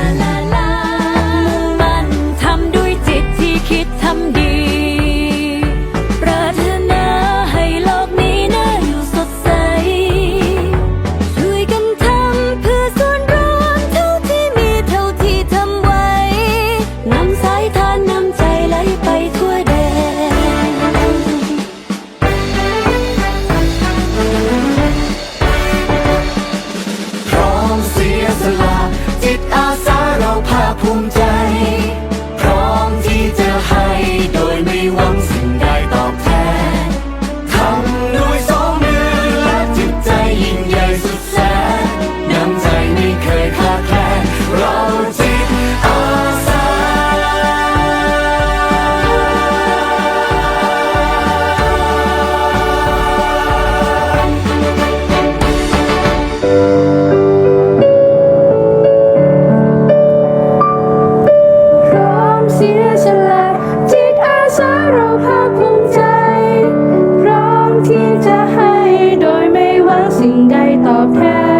ยิ่งใพ